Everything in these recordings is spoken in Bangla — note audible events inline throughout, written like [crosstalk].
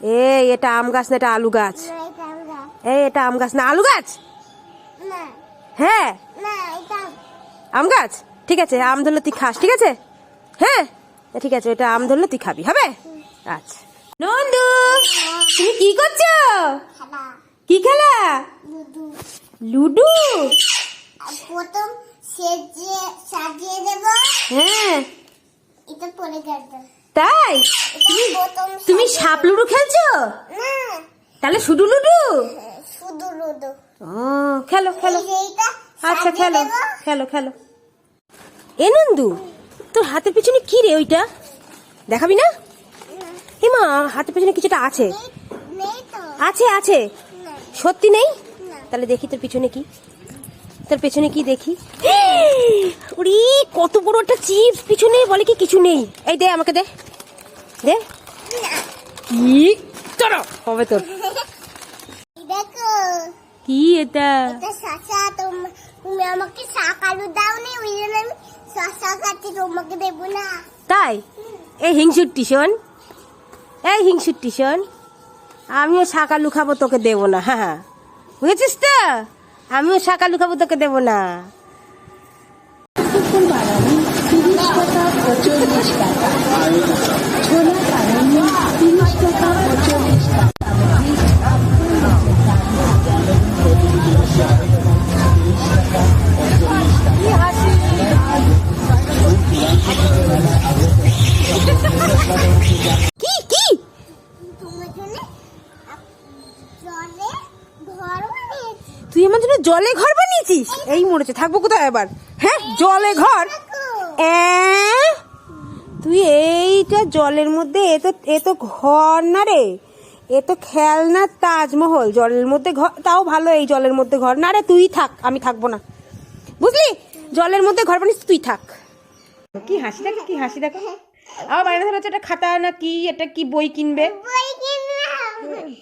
এই এটা আম গাছ না এটা আলু গাছ? এই এটা আম গাছ না আলু গাছ? হ্যাঁ। আম। গাছ? ঠিক আছে আম ধরলে তুই খাস ঠিক আছে? হ্যাঁ। ঠিক আছে এটা আম ধরলে তুই খাবি হবে? আচ্ছা। নন্দু তুমি কি করছ? কি খেলা? লুডু। প্রথম সাজিয়ে দেব। হ্যাঁ। এটা পরে যাবে তাই? তুমি তুমি সাপ লুডু খেলছো? তাহলে শুধু লুডু? শুধু ও খেলো খেলো। আচ্ছা খেলো। খেলো খেলো। এ নন্দু তোর হাতের পিছনে কি রে ওইটা? দেখাবি না? এ মা হাতের পিছনে কিছুটা আছে। আছে আছে। সত্যি নেই? তাহলে দেখি তোর পিছনে কি। তোর পেছনে কি দেখি? [gasps] ওরে কত বড় একটা চিপস পিছনে বলে কি কিছু নেই। এই দে আমাকে দে। দে। কি চলো হবে তোর। দেখো। কি এটা? এটা শশা তোম- আমাকে শাক আলু দাও নি ওই জন্য আমি শশা কাটি তোমাকে দেবো না। তাই? এই হিংসুট্টি শোন। এই হিংসুট্টি শোন। আমিও শাকালু খাব তোকে দেবো না হ্যাঁ হ্যাঁ বুঝেছিস তো? আমিও সাকালু খাব তোকে দেবো না। কি জলে ঘর বানিয়েছিস? এই মরেছে থাকব কোথায় এবার হ্যাঁ জলে ঘর। তুই এইটা জলের মধ্যে এ তো এ তো ঘর না রে। এ তো খেলনা তাজমহল জলের মধ্যে ঘর তাও ভালো এই জলের মধ্যে ঘর। না রে তুই থাক আমি থাকব না। বুঝলি? জলের মধ্যে ঘর বানিস তুই থাক। কি হাসি দেখো কি হাসি দেখো? আবার বাইরে ধরে হচ্ছে এটা খাতা না কি এটা কি বই কিনবে?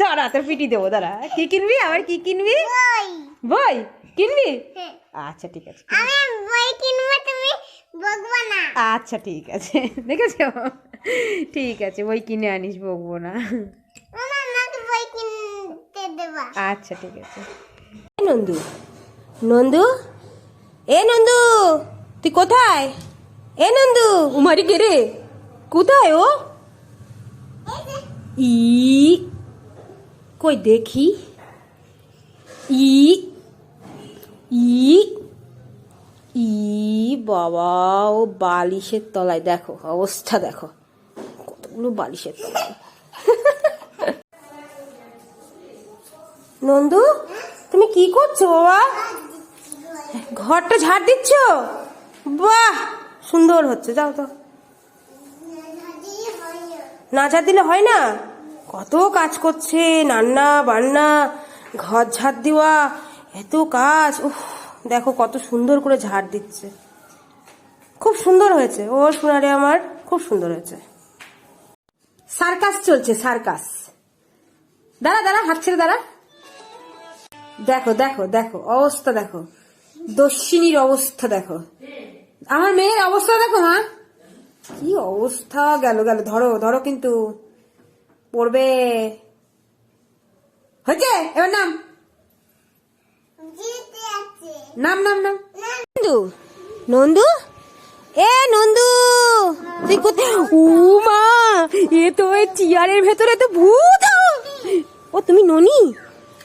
দাঁড়া তোর পিটি দেবো দাঁড়া। কি কিনবি? আবার কি কিনবি? বই কিনবি? হ্যাঁ। আচ্ছা ঠিক আছে আমি বই কিনবো তুমি বকবো না। আচ্ছা ঠিক আছে। দেখেছ? ঠিক আছে বই কিনে আনিস বকবো না। আমাকে বই কিনতে দেবা। আচ্ছা ঠিক আছে। এ নন্দু নন্দু? এ নন্দু তুই কোথায়? এ নন্দু উমারি কে রে? কোথায় ও? ই কই দেখি? ই ই ই, বাবা, ও বালিশের তলায়, দেখো, অবস্থা দেখো। কতগুলো বালিশের তলায়। নন্দু, তুমি কি করছ বাবা? ঘরটা ঝাড় দিচ্ছ? বাহ, সুন্দর হচ্ছে, যাও তো না ঝাড় দিলে হয় না? কত কাজ করছে, রান্না, বান্না, ঘর ঝাড় দেওয়া এত কাজ, উফ, দেখো কত সুন্দর করে ঝাড় দিচ্ছে। খুব সুন্দর হয়েছে, ও সোনারে আমার খুব সুন্দর হয়েছে। সার্কাস চলছে, সার্কাস। দাঁড়া দাঁড়া, হাত ছেড়ে দাঁড়া। দেখো দেখো দেখো, অবস্থা দেখো। দস্যিনীর অবস্থা দেখো। আমার মেয়ের অবস্থা দেখো মা কি অবস্থা গেল গেল, ধরো ধরো কিন্তু। পড়বে। হয়েছে? এবার নাম। নাম নাম নাম। নন্দু। নন্দু? এ নন্দু! তুই কোথায়? ও মা এ তো ওই চেয়ারের ভেতরে তো ভূত। ও তুমি ননি?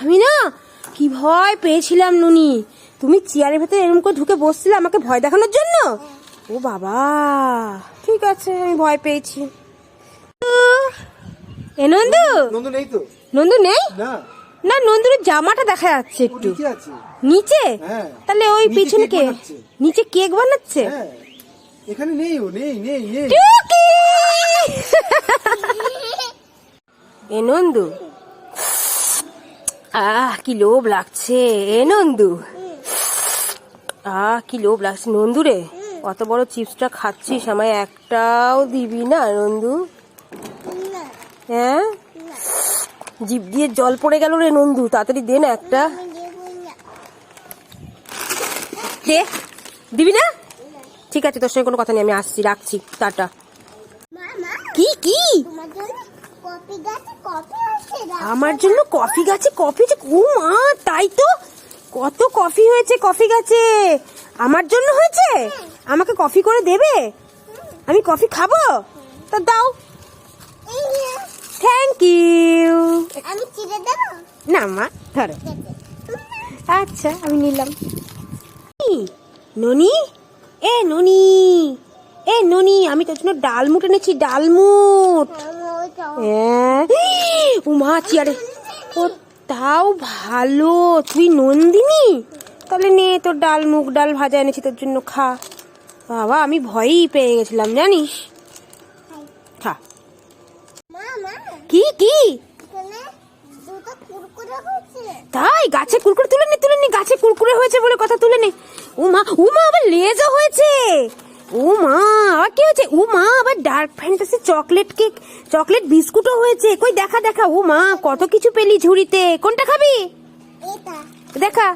আমি না কি ভয় পেয়েছিলাম ননি। তুমি চেয়ারের ভেতরে এরকম করে ঢুকে বসছিলে আমাকে ভয় দেখানোর জন্য? ও বাবা ঠিক আছে আমি ভয় পেয়েছি। এ নন্দু? নন্দু নেই তো। নন্দু নেই? না। না নন্দুর জামাটা দেখা যাচ্ছে একটু। নিচে হ্যাঁ। তাহলে ওই পিছনে কে? নিচে কেক বানাচ্ছে? হ্যাঁ। এখানে নেই ও নেই নেই নেই। এ নন্দু। আহ কি লোভ লাগছে। এ নন্দু। আহ কি লোভ লাগছে। নন্দু রে অত বড় চিপসটা খাচ্ছিস? আমায় একটাও দিবি না নন্দু? হ্যাঁ? জিভ দিয়ে জল পড়ে গেল রে নন্দু তাড়াতাড়ি দে না একটা। দে। দিবি না? ঠিক আছে তোর সঙ্গে কোনো কথা নেই আমি আসছি রাখছি টাটা। কি কি? আমার জন্য কফি গাছে কফি যে ও মা তাই তো? কত কফি হয়েছে কফি গাছে? আমার জন্য হয়েছে? আমাকে কফি করে দেবে? আমি কফি খাব? তা দাও। থ্যাংক ইউ আমি চিড়ে দেবো? না মা ধরো। আচ্ছা আমি নিলাম। ননি? এ ননি! এ ননি আমি তোর জন্য ডালমুট এনেছি ডালমুট হ্যাঁ। উমা চেয়ারে। ও তাও ভালো তুই নন্দিনী? তাহলে নে তোর ডাল মুগ ডাল ভাজা এনেছি তোর জন্য খা। বাবা আমি ভয়ই পেয়ে গেছিলাম জানিস খা মা মা কি কি? তাই? গাছে কুরকুরে তুলে নে তুলে নে। গাছে কুরকুরে হয়েছে বলে কথা তুলে নে। উমা উমা আবার লেজও হয়েছে। ও মা আবার কি হয়েছে? ও মা আবার dark fantasy chocolate cake chocolate বিস্কুটও হয়েছে। কই দেখা দেখা। ও মা কত কিছু পেলি ঝুড়িতে। কোনটা খাবি? দেখা।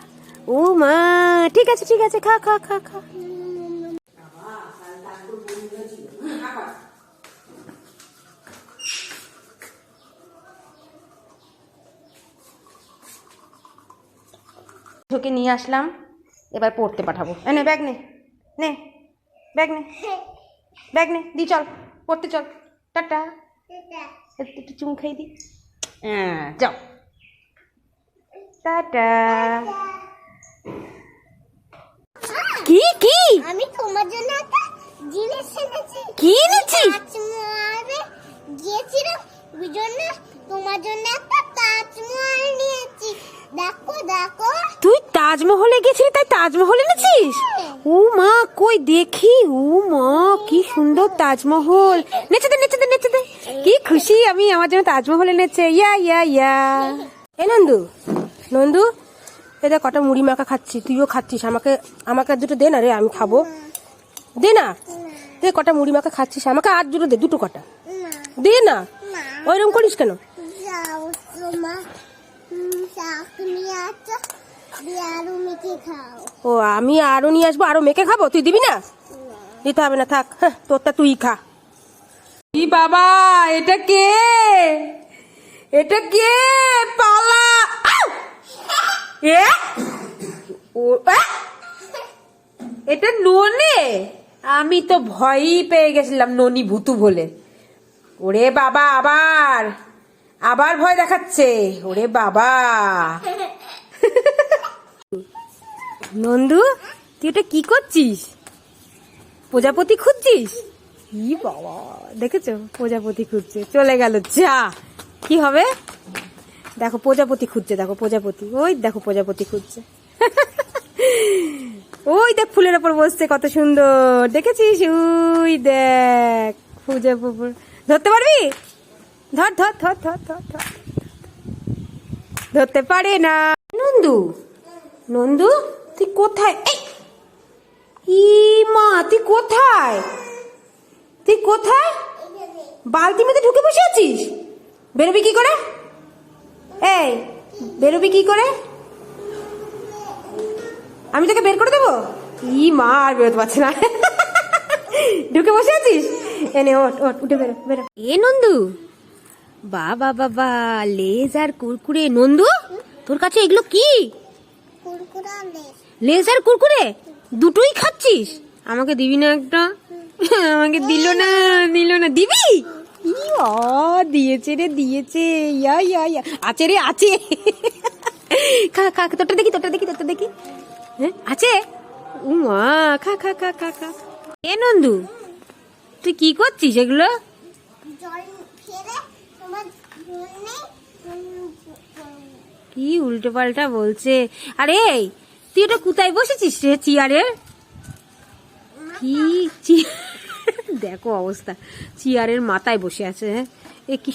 ও মা ঠিক আছে ঠিক আছে। খা খা খা খা। তোকে নিয়ে আসলাম এবার পড়তে পাঠাবো। নে ব্যাগ নে নে ব্যাগ নে ব্যাগ নে দি চল পড়তে চল টাটা। একটু একটু চুমু খাই দি। হ্যাঁ যাও। টাটা। কি কি? আমি তোমার জন্য একটা জিনিস এনেছি। কি তাজমহল এনেছিস? ও মা, কই দেখি? ও মা, কি সুন্দর তাজমহল। নেচে দে নেচে দে নেচে দে। কি খুশি আমি, আমার জন্য তাজমহল এনেছে। ইয়া ইয়া ইয়া। এ নন্দু নন্দু এটা কটা মুড়ি মাখা খাচ্ছি, তুইও খাচ্ছিস। আমাকে আমাকে আর দুটো দে না রে, আমি খাব। দে না। দে কটা মুড়ি মাখা খাচ্ছিস, আমাকে আর দুটো দে, দুটো কটা। দে না। ওইরকম করিস কেন? ও আমি আরও নিয়ে আসব আরও মেখে খাব? তুই দিবি না? দিতে হবে না থাক। হ্যাঁ, তোরটা তুই খা। কি বাবা এটা কে? এটা কে? পালা। এ? ও! এটা ননে? আমি তো ভয়ই পেয়ে গেছিলাম ননি ভুতু বলে। ওরে বাবা আবার। আবার ভয় দেখাচ্ছে। ওরে বাবা। নন্দু, তুই এটা কি করছিস? প্রজাপতি খুঁজছিস? ই বাবা, দেখেছ? প্রজাপতি খুঁজছে, চলে গেল, যা। কি হবে? দেখো, প্রজাপতি খুঁজছে, দেখো, প্রজাপতি। ওই দেখো, প্রজাপতি খুঁজছে। ওই দেখ, ফুলের ওপর বসছে, কত সুন্দর। দেখেছিস? ওই দেখ প্রজাপতি ধরতে পারবি? ধর ধর ধর ধর ধর ধর। ধরতে পারে না। নন্দু? নন্দু? তুই কোথায়? এই! ই মা তুই কোথায়? তুই কোথায়? বালতি মধ্যে ঢুকে বসে আছিস? বেরোবি কি করে? এই বেরোবি কি করে? আমি তোকে বের করে দেবো? ই মা আর বেরোতে পারছে না। ঢুকে বসে আছিস? এনে ওট ওট উঠে বেরো বেরো। এ নন্দু! বাবা বাবা লেজ আর কুরকুরে। নন্দু তোর কাছে এগুলো কি? কুরকুরা লেস লেজ আর কুরকুরে? দুটোই খাচ্ছিস? আমাকে দিবি না একটা? আমাকে দিল না দিল না। দিবি? দিয়েছে রে দিয়েছে। ইয়া ইয়া ইয়া। আছে রে আছে। খা খা তোরটা দেখি তোরটা দেখি তোরটা দেখি। হ্যাঁ আছে? উমা খা খা খা খা খা। এ নন্দু তুই কি করছিস এগুলো? কি উল্টো পাল্টা বলছে? আরে তুই এটা কোথায় বসেছিস রে চেয়ারের কি [laughs] দেখো অবস্থা, চেয়ারের মাথায় বসে আছে হ্যাঁ? এ কি